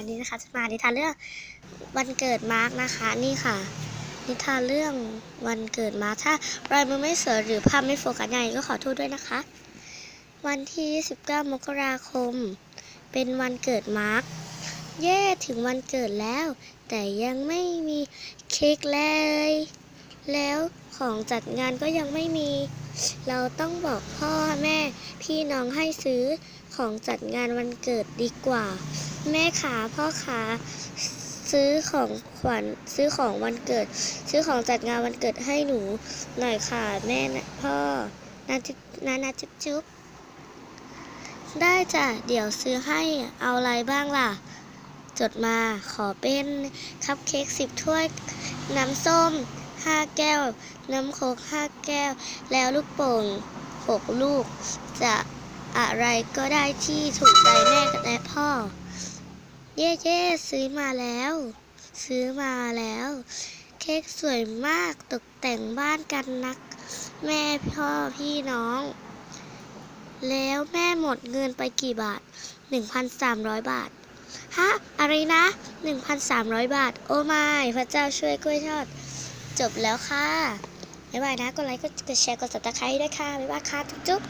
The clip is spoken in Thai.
วันนี้นะคะจะมานิทานเรื่องวันเกิดมาร์กนะคะ นี่ค่ะ นิทานเรื่องวันเกิดมาร์คถ้ารอยมือไม่สวยหรือภาพไม่โฟกัสยังไงก็ขอโทษด้วยนะคะ วันที่ 19 มกราคม เป็นวันเกิดมาร์กเย่ถึงวันเกิดแล้ว แต่ยังไม่มีเค้กเลย แล้วของจัดงานก็ยังไม่มี เราต้องบอกพ่อแม่พี่น้องให้ซื้อ ของจัดงานวันเกิดดีกว่า แม่ขาพ่อขาซื้อของขวัญซื้อของวันเกิด ซื้อของจัดงานวันเกิดให้หนูหน่อยค่ะแม่พ่อนาจุนานาจุ๊บจุ๊บได้จ้ะเดี๋ยวซื้อให้เอาอะไรบ้างล่ะ จดมาขอเป็นคัพเค้กสิบถ้วย น้ำส้มห้าแก้ว น้ำโค้กห้าแก้ว แล้วลูกโป่งหกลูกจะ อะไรก็ได้ที่ถูกใจแม่และพ่อ เย่เย่ซื้อมาแล้ว ซื้อมาแล้ว เค้กสวยมากตกแต่งบ้านกันนัก แม่พ่อพี่น้อง แล้วแม่หมดเงินไปกี่บาท 1,300 บาทฮะอะไรนะ 1,300 บาท โอ้ไม่พระเจ้าช่วยกล้วยทอด จบแล้วค่ะ บ๊ายบายนะ กดไลค์ กดแชร์ กด subscribe ด้วยค่ะ บ๊ายบายค่ะ จุ๊บ